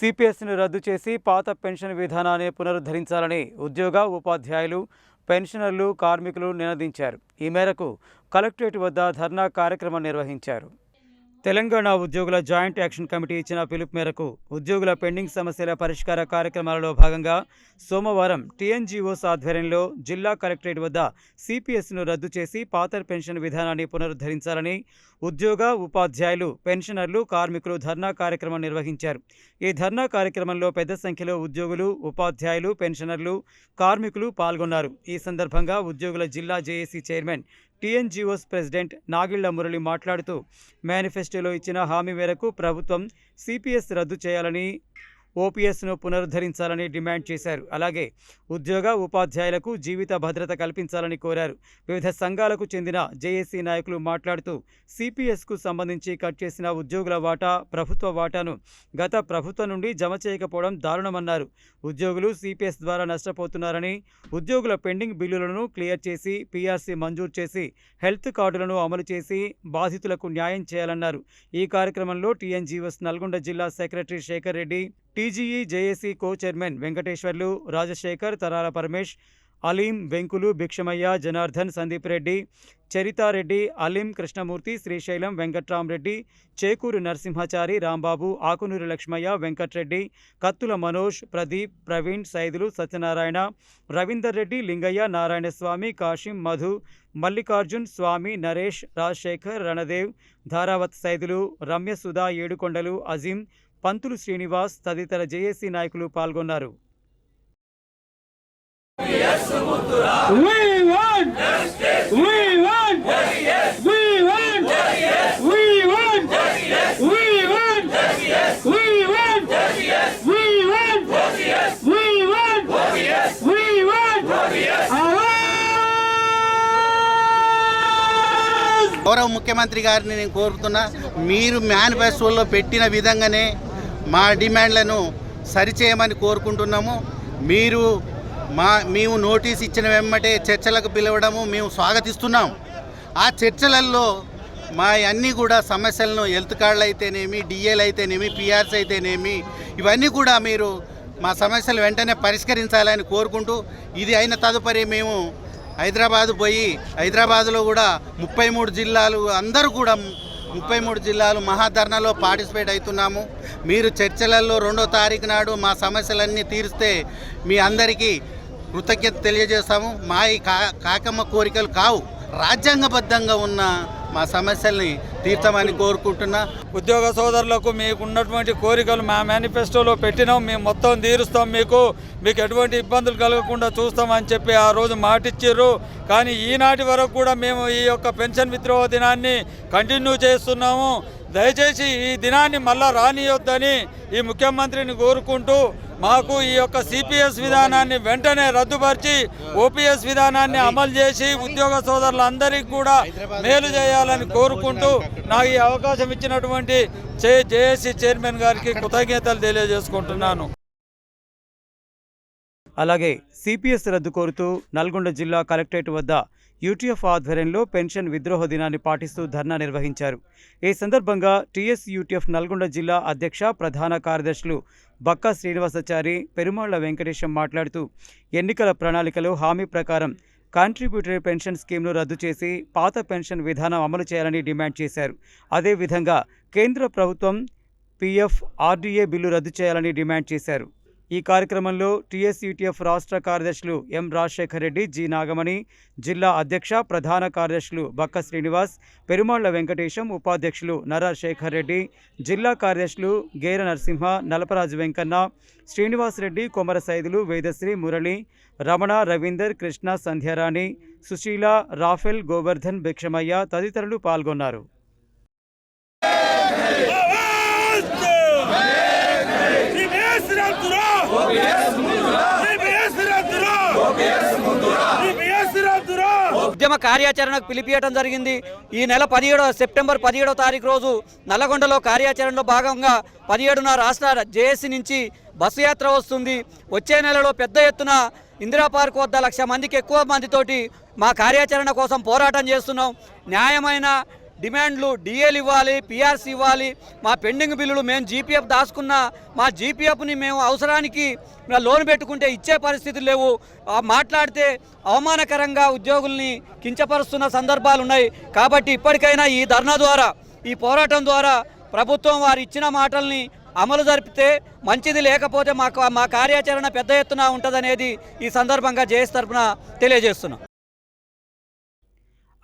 సిపిఎస్ను రద్దు చేసి పాత పెన్షన్ విధానాన్ని పునరుద్ధరించాలని ఉద్యోగ ఉపాధ్యాయులు పెన్షనర్లు కార్మికులు నినదించారు. ఈ మేరకు కలెక్టరేట్ వద్ద ధర్నా కార్యక్రమం నిర్వహించారు. తెలంగాణ ఉద్యోగుల జాయింట్ యాక్షన్ కమిటీ ఇచ్చిన పిలుపు మేరకు ఉద్యోగుల పెండింగ్ సమస్యల పరిష్కార కార్యక్రమాలలో భాగంగా సోమవారం టీఎన్జీఓస్ ఆధ్వర్యంలో జిల్లా కలెక్టరేట్ వద్ద సిపిఎస్ను రద్దు చేసి పాత పెన్షన్ విధానాన్ని పునరుద్ధరించాలని ఉద్యోగ ఉపాధ్యాయులు పెన్షనర్లు కార్మికులు ధర్నా కార్యక్రమం నిర్వహించారు. ఈ ధర్నా కార్యక్రమంలో పెద్ద సంఖ్యలో ఉద్యోగులు ఉపాధ్యాయులు పెన్షనర్లు కార్మికులు పాల్గొన్నారు. ఈ సందర్భంగా ఉద్యోగుల జిల్లా JAC chairman TNGOs president Nagilla Murali మాట్లాడుతూ మేనిఫెస్టోలో ఇచ్చిన హామీ మేరకు ప్రభుత్వం సిపిఎస్ రద్దు చేయాలని ఓపీఎస్ను పునరుద్ధరించాలని డిమాండ్ చేశారు. అలాగే ఉద్యోగ ఉపాధ్యాయులకు జీవిత భద్రత కల్పించాలని కోరారు. వివిధ సంఘాలకు చెందిన జేఏసీ నాయకులు మాట్లాడుతూ సిపిఎస్కు సంబంధించి కట్ చేసిన ఉద్యోగుల వాటా ప్రభుత్వ వాటాను గత ప్రభుత్వం నుండి జమ చేయకపోవడం దారుణమన్నారు. ఉద్యోగులు సిపిఎస్ ద్వారా నష్టపోతున్నారని ఉద్యోగుల పెండింగ్ బిల్లులను క్లియర్ చేసి పీఆర్సీ మంజూరు చేసి హెల్త్ కార్డులను అమలు చేసి బాధితులకు న్యాయం చేయాలన్నారు. ఈ కార్యక్రమంలో టీఎన్జీఎస్ నల్గొండ జిల్లా secretary Shekar Reddy TGE JAC co chairman Venkateswarlu Rajasekhar Tarala Paramesh Aleem Venkulu Bhikshamaiah Janardhan Sandeep Reddy Charitha Reddy Aleem Krishnamurthy Srisailam Venkatrama Reddy Chekuru Narasimhachari Rambabu Akunuru Lakshmaiah Venkatreddy కత్తుల మనోజ్ ప్రదీప్ ప్రవీణ్ సైదులు సత్యనారాయణ రవీందర్ రెడ్డి లింగయ్య నారాయణస్వామి కాశీం మధు మల్లికార్జున్ స్వామి నరేష్ రాజశేఖర్ రణదేవ్ ధారావత్ సైదులు రమ్య సుధా ఏడుకొండలు అజీం పంతులు శ్రీనివాస్ తదితర జేఏసీ నాయకులు పాల్గొన్నారు. గౌరవ ముఖ్యమంత్రి గారిని నేను కోరుతున్నా మీరు మేనిఫెస్టోలో పెట్టిన విధంగానే మా డిమాండ్లను సరిచేయమని కోరుకుంటున్నాము. మీరు మా మేము నోటీస్ ఇచ్చిన వెంబటే చర్చలకు పిలవడము మేము స్వాగతిస్తున్నాం. ఆ చర్చలలో మా అన్నీ కూడా సమస్యలను హెల్త్ కార్డులు అయితేనేమి డిఏలు అయితేనేమి పిఆర్స్ అయితేనేమి ఇవన్నీ కూడా మీరు మా సమస్యలు వెంటనే పరిష్కరించాలని కోరుకుంటూ ఇది అయిన తదుపరి మేము హైదరాబాద్ పోయి హైదరాబాద్లో కూడా ముప్పై మూడు జిల్లాలు అందరూ కూడా ముప్పై మూడు జిల్లాలు మహాధర్నాలో పార్టిసిపేట్ అవుతున్నాము. మీరు చర్చలలో రెండో తారీఖు నాడు మా సమస్యలన్నీ తీరిస్తే మీ అందరికీ కృతజ్ఞత తెలియజేస్తాము. మా ఈ కా కాకమ్మ కోరికలు కావు. రాజ్యాంగబద్ధంగా ఉన్న మా సమస్యల్ని తీర్చమని కోరుకుంటున్నా. ఉద్యోగ సోదరులకు మీకు ఉన్నటువంటి కోరికలు మా మేనిఫెస్టోలో పెట్టినాం. మేము మొత్తం తీరుస్తాం మీకు. మీకు ఎటువంటి ఇబ్బందులు కలగకుండా చూస్తామని చెప్పి ఆ రోజు మాటిచ్చారు. కానీ ఈనాటి వరకు కూడా మేము ఈ యొక్క పెన్షన్ విద్రోహ దినాన్ని కంటిన్యూ చేస్తున్నాము. దయచేసి ఈ దినాన్ని మళ్ళా రానియొద్దని ఈ ముఖ్యమంత్రిని కోరుకుంటూ మాకు ఈ యొక్క సిపిఎస్ విధానాన్ని వెంటనే రద్దుపరిచి ఓపీఎస్ విధానాన్ని అమలు చేసి ఉద్యోగ సోదరులందరికీ కూడా మేలు చేయాలని కోరుకుంటూ నాకు ఈ అవకాశం ఇచ్చినటువంటి చే జేఏసీ చైర్మన్ గారికి కృతజ్ఞతలు తెలియజేసుకుంటున్నాను. అలాగే సిపిఎస్ రద్దు కోరుతూ నల్గొండ జిల్లా కలెక్టరేట్ వద్ద యూటీఎఫ్ ఆధ్వర్యంలో పెన్షన్ విద్రోహ దినాన్ని పాటిస్తూ ధర్నా నిర్వహించారు. ఈ సందర్భంగా టీఎస్ యూటీఎఫ్ నల్గొండ జిల్లా అధ్యక్ష ప్రధాన కార్యదర్శులు బక్కా శ్రీనివాసాచారి పెరుమాళ్ళ వెంకటేశం మాట్లాడుతూ ఎన్నికల ప్రణాళికలో హామీ ప్రకారం కాంట్రిబ్యూటరీ పెన్షన్ స్కీమ్ను రద్దు చేసి పాత పెన్షన్ విధానం అమలు చేయాలని డిమాండ్ చేశారు. అదేవిధంగా కేంద్ర ప్రభుత్వం పీఎఫ్ ఆర్డీఏ బిల్లు రద్దు చేయాలని డిమాండ్ చేశారు. ఈ కార్యక్రమంలో టీఎస్యూటీఎఫ్ రాష్ట్ర కార్యదర్శులు ఎం రాజశేఖర్ రెడ్డి జి నాగమణి జిల్లా అధ్యక్ష ప్రధాన కార్యదర్శులు బక్క శ్రీనివాస్ పెరుమాళ్ళ వెంకటేశం ఉపాధ్యక్షులు నర శేఖర్ రెడ్డి జిల్లా కార్యదర్శులు గేర నరసింహ నలపరాజు వెంకన్న శ్రీనివాస్ రెడ్డి కొమర సైదులు వేదశ్రీ మురళి రమణ రవీందర్ కృష్ణ సంధ్యారాణి సుశీల రాఫెల్ గోవర్ధన్ భిక్షమయ్య తదితరులు పాల్గొన్నారు. ఉద్యమ కార్యాచరణకు పిలిపియటం జరిగింది. ఈ నెల పదిహేడవ సెప్టెంబర్ పదిహేడవ తారీఖు రోజు నల్లగొండలో కార్యాచరణలో భాగంగా పదిహేడున రాష్ట్ర జేఏసీ నుంచి బస్సు యాత్ర వస్తుంది. వచ్చే నెలలో పెద్ద ఎత్తున ఇందిరా పార్క్ వద్ద లక్ష మందికి ఎక్కువ మందితోటి మా కార్యాచరణ కోసం పోరాటం చేస్తున్నాం. న్యాయమైన డిమాండ్లు డిఏలు ఇవ్వాలి పిఆర్సీ ఇవ్వాలి. మా పెండింగ్ బిల్లులు మేము జీపీఎఫ్ దాచుకున్న మా జీపీఎఫ్ని మేము అవసరానికి లోన్ పెట్టుకుంటే ఇచ్చే పరిస్థితులు లేవు. మాట్లాడితే అవమానకరంగా ఉద్యోగుల్ని కించపరుస్తున్న సందర్భాలు ఉన్నాయి. కాబట్టి ఇప్పటికైనా ఈ ధర్నా ద్వారా ఈ పోరాటం ద్వారా ప్రభుత్వం వారు ఇచ్చిన మాటల్ని అమలు జరిపితే మంచిది లేకపోతే మాకు మా కార్యాచరణ పెద్ద ఎత్తున ఉంటుందనేది ఈ సందర్భంగా జేఎస్ తరఫున తెలియజేస్తున్నాం.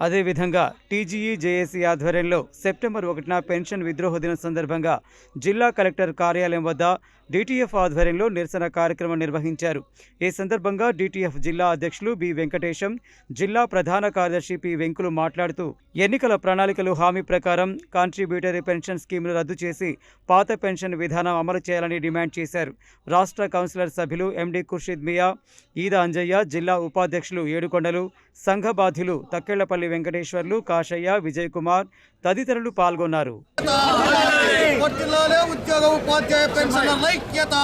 అదేవిధంగా టీజీఈ జేఏసీ ఆధ్వర్యంలో సెప్టెంబర్ ఒకటిన పెన్షన్ విద్రోహ దినం సందర్భంగా జిల్లా కలెక్టర్ కార్యాలయం వద్ద డిటిఎఫ్ ఆధ్వర్యంలో నిరసన కార్యక్రమం నిర్వహించారు. ఈ సందర్భంగా డిటిఎఫ్ జిల్లా అధ్యక్షులు బి వెంకటేశం జిల్లా ప్రధాన కార్యదర్శి పి వెంకులు మాట్లాడుతూ ఎన్నికల ప్రణాళికలు హామీ ప్రకారం కాంట్రిబ్యూటరీ పెన్షన్ స్కీమ్ను రద్దు చేసి పాత పెన్షన్ విధానం అమలు చేయాలని డిమాండ్ చేశారు. రాష్ట్ర కౌన్సిలర్ సభ్యులు ఎండి ఖుర్షిద్ మియా ఈద అంజయ్య జిల్లా ఉపాధ్యక్షులు ఏడుకొండలు సంఘ బాధ్యులు తక్కెళ్ళపల్లి వెంకటేశ్వర్లు కాశయ్య విజయ్ కుమార్ తదితరులు పాల్గొన్నారు. ఉద్యోగ ఉపాధ్యాయ ఐక్యత.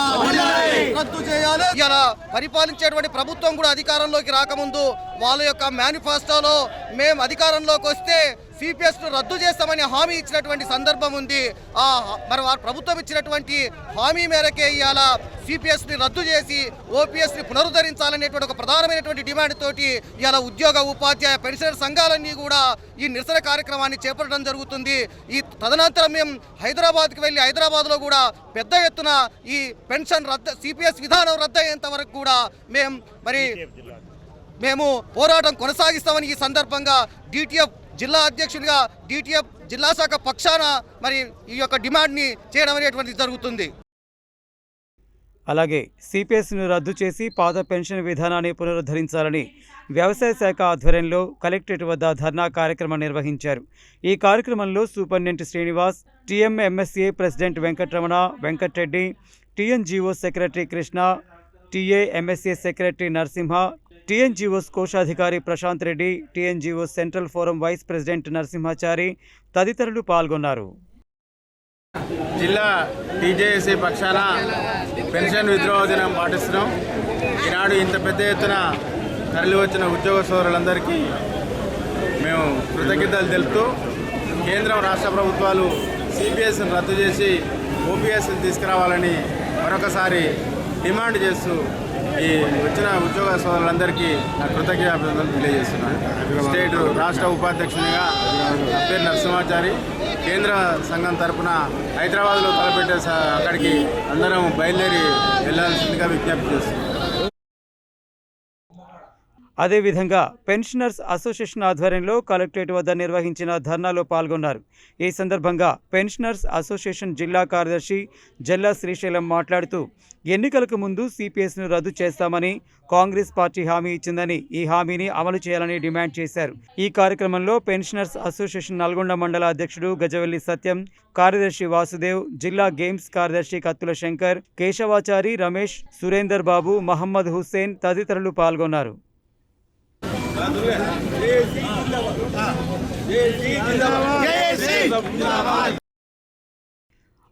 రద్దు చేయాలి. ఇలా పరిపాలించేటువంటి ప్రభుత్వం కూడా అధికారంలోకి రాకముందు వాళ్ళ యొక్క మేనిఫెస్టోలో మేము అధికారంలోకి వస్తే సిపిఎస్ను రద్దు చేస్తామని హామీ ఇచ్చినటువంటి సందర్భం ఉంది. ఆ మరి వారు ప్రభుత్వం ఇచ్చినటువంటి హామీ మేరకే ఇవాళ సిపిఎస్ని రద్దు చేసి ఓపీఎస్ని పునరుద్ధరించాలనేటువంటి ఒక ప్రధానమైనటువంటి డిమాండ్ తోటి ఇవాళ ఉద్యోగ ఉపాధ్యాయ పెన్షనర్ సంఘాలన్నీ కూడా ఈ నిరసన కార్యక్రమాన్ని చేపట్టడం జరుగుతుంది. ఈ తదనంతరం మేము హైదరాబాద్కి వెళ్ళి హైదరాబాద్లో కూడా పెద్ద ఎత్తున ఈ పెన్షన్ రద్దు సిపిఎస్ విధానం రద్దు అయ్యేంత వరకు కూడా మేము మరి మేము పోరాటం కొనసాగిస్తామని ఈ సందర్భంగా డిటిఎఫ్ జిల్లా అధ్యక్షుడిగా డిటిఎఫ్ జిల్లా శాఖ పక్షాన మరి ఈ యొక్క డిమాండ్ని చేయడం అనేటువంటిది జరుగుతుంది. అలాగే సిపిఎస్ను రద్దు చేసి పాత పెన్షన్ విధానాన్ని పునరుద్ధరించాలని వ్యవసాయ శాఖ ఆధ్వర్యంలో కలెక్టరేట్ వద్ద ధర్నా కార్యక్రమం నిర్వహించారు. ఈ కార్యక్రమంలో superintendent Srinivas TMMSA president Venkataramana Venkatareddy TNGO secretary Krishna TAMSA secretary Narasimha TNGOs కోశాధికారి Prashant Reddy TNGO central forum vice president Narasimhachari తదితరులు పాల్గొన్నారు. జిల్లా టీజేఎస్సీ పక్షాన పెన్షన్ విద్రోహ దినం పాటిస్తున్నాం. ఈనాడు ఇంత పెద్ద ఎత్తున తరలి వచ్చిన ఉద్యోగ సోదరులందరికీ మేము కృతజ్ఞతలు తెలుపుతూ కేంద్రం రాష్ట్ర ప్రభుత్వాలు సిపిఎస్ని రద్దు చేసి ఓపీఎస్ని తీసుకురావాలని మరొకసారి డిమాండ్ చేస్తూ ఈ వచ్చిన ఉద్యోగ సోదరులందరికీ నా కృతజ్ఞతలు తెలియజేస్తున్నాను. స్టేట్ రాష్ట్ర ఉపాధ్యక్షునిగా నా పేరు నరసింహాచారి. కేంద్ర సంఘం తరఫున హైదరాబాద్లో తలపెట్టే అక్కడికి అందరం బయలుదేరి వెళ్ళాల్సిందిగా విజ్ఞప్తి చేస్తున్నాం అదేవిధంగా పెన్షనర్స్ అసోసియేషన్ ఆధ్వర్యంలో కలెక్టరేట్ వద్ద నిర్వహించిన ధర్నాలో పాల్గొన్నారు. ఈ సందర్భంగా పెన్షనర్స్ అసోసియేషన్ జిల్లా కార్యదర్శి జల్లా శ్రీశైలం మాట్లాడుతూ ఎన్నికలకు ముందు సిపిఎస్ను రద్దు చేస్తామని కాంగ్రెస్ పార్టీ హామీ ఇచ్చిందని ఈ హామీని అమలు చేయాలని డిమాండ్ చేశారు. ఈ కార్యక్రమంలో పెన్షనర్స్ అసోసియేషన్ నల్గొండ మండల అధ్యక్షుడు గజవెల్లి సత్యం కార్యదర్శి వాసుదేవ్ జిల్లా గేమ్స్ కార్యదర్శి కత్తుల శంకర్ కేశవాచారి రమేష్ సురేందర్ బాబు మహమ్మద్ హుస్సేన్ తదితరులు పాల్గొన్నారు.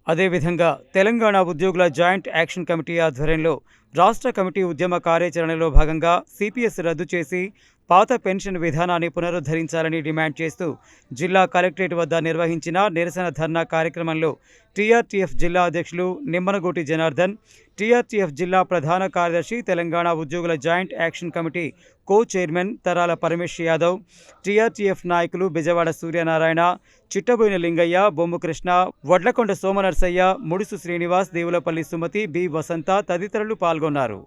అదేవిధంగా తెలంగాణ ఉద్యోగుల జాయింట్ యాక్షన్ కమిటీ ఆధ్వర్యంలో రాష్ట్ర కమిటీ ఉద్యమ కార్యాచరణలో భాగంగా సిపిఎస్ రద్దు చేసి పాత పెన్షన్ విధానాన్ని పునరుద్ధరించాలని డిమాండ్ చేస్తూ జిల్లా కలెక్టరేట్ వద్ద నిర్వహించిన నిరసన ధర్నా కార్యక్రమంలో టీఆర్టీఎఫ్ జిల్లా అధ్యక్షులు నిమ్మనగోటి జనార్దన్ టీఆర్టీఎఫ్ జిల్లా ప్రధాన కార్యదర్శి తెలంగాణ ఉద్యోగుల joint action committee co chairman Tarala Paramesh Yadav TRTF నాయకులు బెజవాడ సూర్యనారాయణ చిట్టబోయిన లింగయ్య బొమ్ము కృష్ణ వడ్లకొండ సోమనర్సయ్య ముడుసు శ్రీనివాస్ దేవులపల్లి సుమతి బి వసంత తదితరులు పాల్గొన్నారు.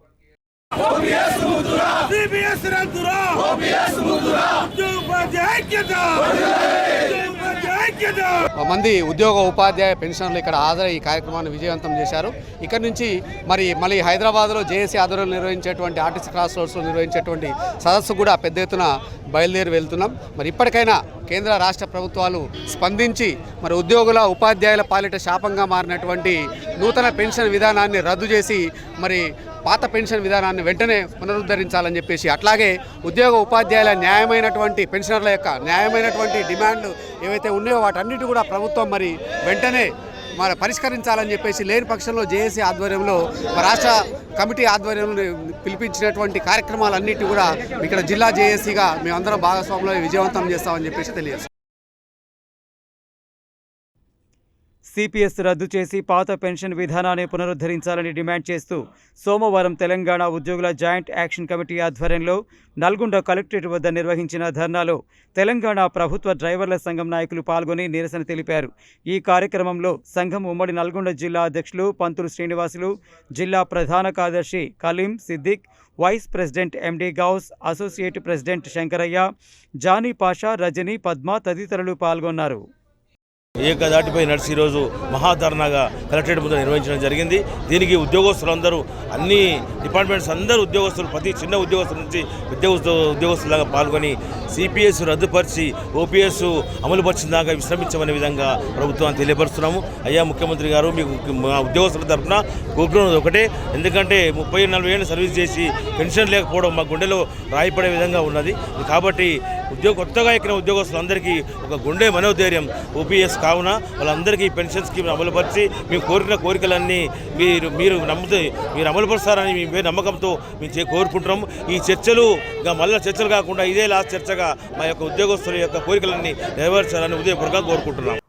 మంది ఉద్యోగ ఉపాధ్యాయ పెన్షనర్లు ఇక్కడ హాజరై ఈ కార్యక్రమాన్ని విజయవంతం చేశారు. ఇక్కడ నుంచి మరి మళ్ళీ హైదరాబాద్లో జేఏసీ ఆధ్వర్యంలో నిర్వహించేటువంటి ఆర్టీసీ క్రాస్ రోడ్స్లో నిర్వహించేటువంటి సదస్సు కూడా పెద్ద ఎత్తున బయలుదేరి వెళ్తున్నాం. మరి ఇప్పటికైనా కేంద్ర రాష్ట్ర ప్రభుత్వాలు స్పందించి మరి ఉద్యోగుల ఉపాధ్యాయుల పాలిట శాపంగా మారినటువంటి నూతన పెన్షన్ విధానాన్ని రద్దు చేసి మరి పాత పెన్షన్ విధానాన్ని వెంటనే పునరుద్ధరించాలని చెప్పేసి అట్లాగే ఉద్యోగ ఉపాధ్యాయుల న్యాయమైనటువంటి పెన్షనర్ల యొక్క న్యాయమైనటువంటి డిమాండ్లు ఏవైతే ఉన్నాయో వాటన్నిటి కూడా ప్రభుత్వం మరి వెంటనే మరి పరిష్కరించాలని చెప్పేసి లేని పక్షంలో జేఏసీ ఆధ్వర్యంలో రాష్ట్ర కమిటీ ఆధ్వర్యంలో పిలిపించినటువంటి కార్యక్రమాలన్నిటి కూడా ఇక్కడ జిల్లా జేఏసీగా మేమందరం భాగస్వాములు విజయవంతం చేస్తామని చెప్పేసి తెలియజేస్తాం సిపిఎస్ రద్దు చేసి పాత పెన్షన్ విధానాన్ని పునరుద్ధరించాలని డిమాండ్ చేస్తూ సోమవారం తెలంగాణ ఉద్యోగుల జాయింట్ యాక్షన్ కమిటీ ఆధ్వర్యంలో నల్గొండ కలెక్టరేట్ వద్ద నిర్వహించిన ధర్నాలో తెలంగాణ ప్రభుత్వ డ్రైవర్ల సంఘం నాయకులు పాల్గొని నిరసన తెలిపారు. ఈ కార్యక్రమంలో సంఘం ఉమ్మడి నల్గొండ జిల్లా అధ్యక్షులు పంతులు శ్రీనివాసులు జిల్లా ప్రధాన కార్యదర్శి Kaleem Siddiq vice president MD Gous associate president Shankaraiah Jani Pasha Rajani Padma తదితరులు పాల్గొన్నారు. ఏకదాటిపై నడిచి ఈరోజు మహాధర్నాగా కలెక్టరేట్ ముందు నిర్వహించడం జరిగింది. దీనికి ఉద్యోగస్తులందరూ అన్ని డిపార్ట్మెంట్స్ అందరూ ఉద్యోగస్తులు ప్రతి చిన్న ఉద్యోగస్తుల నుంచి ఉద్యోగస్తు ఉద్యోగస్తులాగా పాల్గొని సిపిఎస్ రద్దుపరిచి ఓపీఎస్ అమలుపరిచిన దాకా విశ్రమించమనే విధంగా ప్రభుత్వాన్ని తెలియపరుస్తున్నాము. అయ్యా ముఖ్యమంత్రి గారు మీకు మా ఉద్యోగస్తుల తరఫున కోరుకున్నది ఒకటే. ఎందుకంటే ముప్పై నలభై ఏళ్ళు సర్వీస్ చేసి పెన్షన్ లేకపోవడం మా గుండెలో రాయిపడే విధంగా ఉన్నది. కాబట్టి ఉద్యోగ కొత్తగా ఎక్కిన ఉద్యోగస్తులందరికీ ఒక గుండె మనోధైర్యం ఓపీఎస్ కావున వాళ్ళందరికీ పెన్షన్ స్కీమ్ అమలుపరిచి మేము కోరిన కోరికలన్నీ మీరు మీరు నమ్ముతే మీరు అమలుపరుస్తారని మేము నమ్మకంతో మేము కోరుకుంటున్నాం. ఈ చర్చలు మళ్ళీ చర్చలు కాకుండా ఇదే లాస్ట్ చర్చగా మా యొక్క ఉద్యోగస్తుల యొక్క కోరికలన్నీ నెరవేర్చాలని ఉదయపూర్వకంగా కోరుకుంటున్నాం.